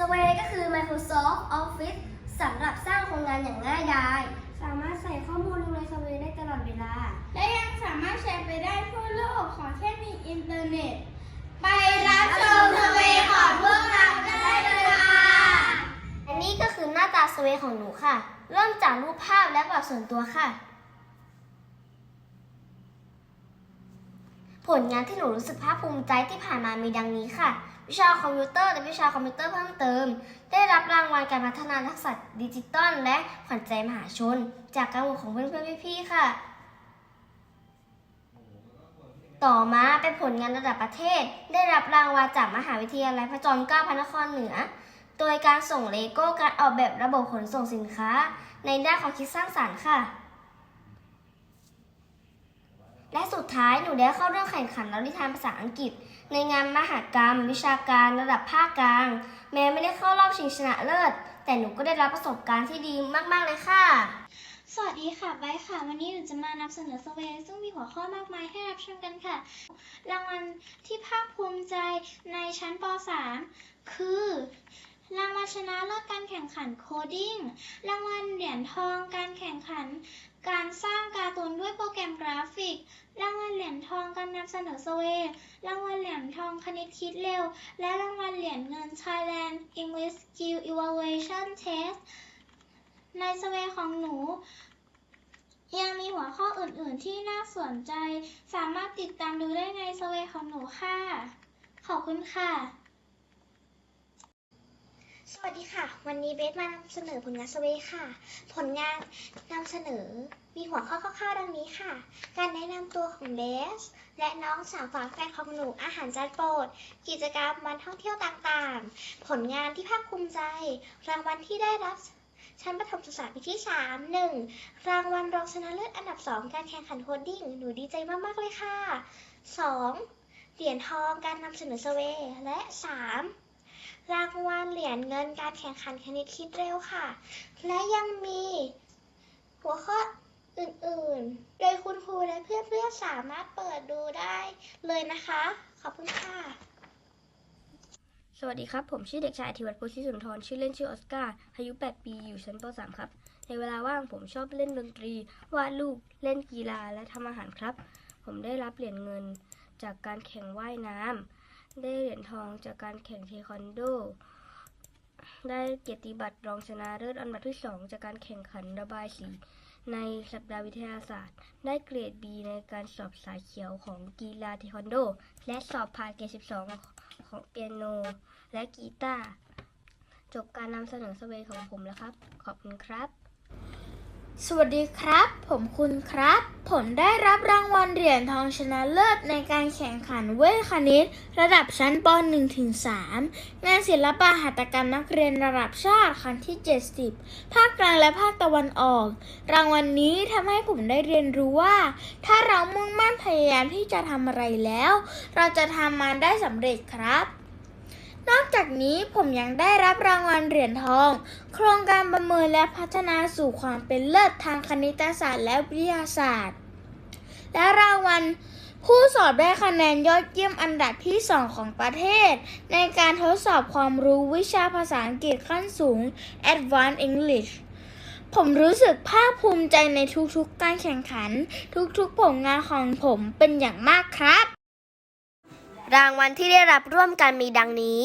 Sway ก็คือ Microsoft Office สำหรับสร้างโครงงานอย่างง่ายดาย สามารถใส่ข้อมูลลงใน Sway ได้ตลอดเวลา และยังสามารถแชร์ไปได้ทั่วโลกขอแค่มีอินเทอร์เน็ต ไปรับชม Sway ของพวกเราได้เลยค่ะอันนี้ก็คือหน้าตา Sway ของหนูค่ะ เริ่มจากรูปภาพและแบบส่วนตัวค่ะ ผลงานที่หนูรู้สึกภาคภูมิใจที่ผ่านมามีดังนี้ค่ะ วิชาคอมพิวเตอร์และวิชาคอมพิวเตอร์เพิ่มเติม ได้รับรางวัลการพัฒนาทักษะดิจิตอลและขวัญใจมหาชน จากการโหวตของเพื่อนๆพี่ๆค่ะ ต่อมาเป็นผลงานระดับประเทศ ได้รับรางวัลจากมหาวิทยาลัยพระจอมเกล้าพระนครเหนือ โดยการส่งเลโก้การออกแบบระบบขนส่งสินค้า ในด้านควาคิดสร้างสรรค์ค่ะ และสุดท้ายหนูได้เข้าร่วมแข่งขันเล่านิทานภาษาอังกฤษ ในงานมหากรรม วิชาการระดับภาคกลาง แม้ไม่ได้เข้ารอบชิงชนะเลิศ แต่หนูก็ได้รับประสบการณ์ที่ดีมาก ๆ เลยค่ะ สวัสดีค่ะไบค่ะ วันนี้หนูจะมานำเสนอสเวย์ซึ่งมีหัวข้อมากมายให้รับชมกันค่ะ รางวัลที่ภาคภูมิใจในชั้นป .3 คือ รางวัลชนะเลิศการแข่งขันโคดิ้ง รางวัลเหรียญทองการแข่งขัน การสร้างการ์ตูนด้วยโปรแกรมกราฟิก รางวัลเหรียญทองการนำเสนอสเวย์รางวัลเหรียญทองคณิตคิดเร็ว และรางวัลเหรียญเงิน Thailand English Skill Evaluation Test ในสเวของหนูยังมีหัวข้ออื่น ๆ ที่น่าสนใจ สามารถติดตามดูได้ในสเวของหนูค่ะ ขอบคุณค่ะ วัสดีค่ะ วันนี้เบสมานำเสนอผลงานสเวค่ะ ผลงานนำเสนอมีหัวข้อคร่าวๆดังนี้ค่ะ การแนะนำตัวของเบส และน้องสาวฝาแฝดของหนูอาหารจานโปรด กิจกรรมวันท่องเที่ยวต่างๆ ผลงานที่ภาคภูมิใจ รางวัลที่ได้รับชั้นประถมศึกษาปีที่ 3 1 รางวัลรองชนะเลิศอันดับ 2 การแข่งขันโคดดิ้งหนูดีใจมากๆเลยค่ะ 2. เหรียญทองการนำเสนอเซเวและ 3. รางวัลเหรียญเงินการแข่งขันคณิตคิดเร็วค่ะ และยังมีหัวข้ออื่นๆ โดยคุณครูและเพื่อนๆสามารถเปิดดูได้เลยนะคะ ขอบคุณค่ะ สวัสดีครับ ผมชื่อเด็กชายธิวัตรโพธิสุนทร ชื่อเล่นชื่อออสการ์ อายุ 8 ปี อยู่ชั้นป .3 ครับ ในเวลาว่างผมชอบเล่นดนตรี วาดรูป เล่นกีฬา และทำอาหารครับ ผมได้รับเหรียญเงินจากการแข่งว่ายน้ำ ได้เหรียญทองจากการแข่งเทควันโด ได้เกียรติบัตรรองชนะเลิศอันดับที่ 2 จากการแข่งขันระบายสีในสัปดาห์วิทยาศาสตร์ ได้เกรด B ในการสอบสายเขียวของกีฬาเทควันโด และสอบผ่านเกรด 12 ของเปียโน และกีตาร์จบการนำเสนอสเวยของผมแล้วครับ ขอบคุณครับ สวัสดีครับ ผมคุณครับ ผมได้รับรางวัลเหรียญทองชนะเลิศในการแข่งขันเวทคณิต ระดับชั้นป .1 ถึง3งานศิลปะหัตถกรรมนักเรียนระดับชาติครั้งที่ 70 ภาคกลางและภาคตะวันออก รางวัลนนี้ทำให้ผมได้เรียนรู้ว่า ถ้าเรามุ่งมั่นพยายามที่จะทำอะไรแล้ว เราจะทำมันได้สำเร็จครับ นอกจากนี้ผมยังได้รับรางวัลเหรียญทอง โครงการประเมินและพัฒนาสู่ความเป็นเลิศทางคณิตศาสตร์และวิทยาศาสตร์ และรางวัลผู้สอบได้คะแนนยอดเยี่ยมอันดับที่ 2 ของประเทศ ในการทดสอบความรู้วิชาภาษาอังกฤษขั้นสูง Advanced English ผมรู้สึกภาคภูมิใจในทุกๆการแข่งขัน ทุกๆผลงานของผมเป็นอย่างมากครับ รางวัลที่ได้รับร่วมกันมีดังนี้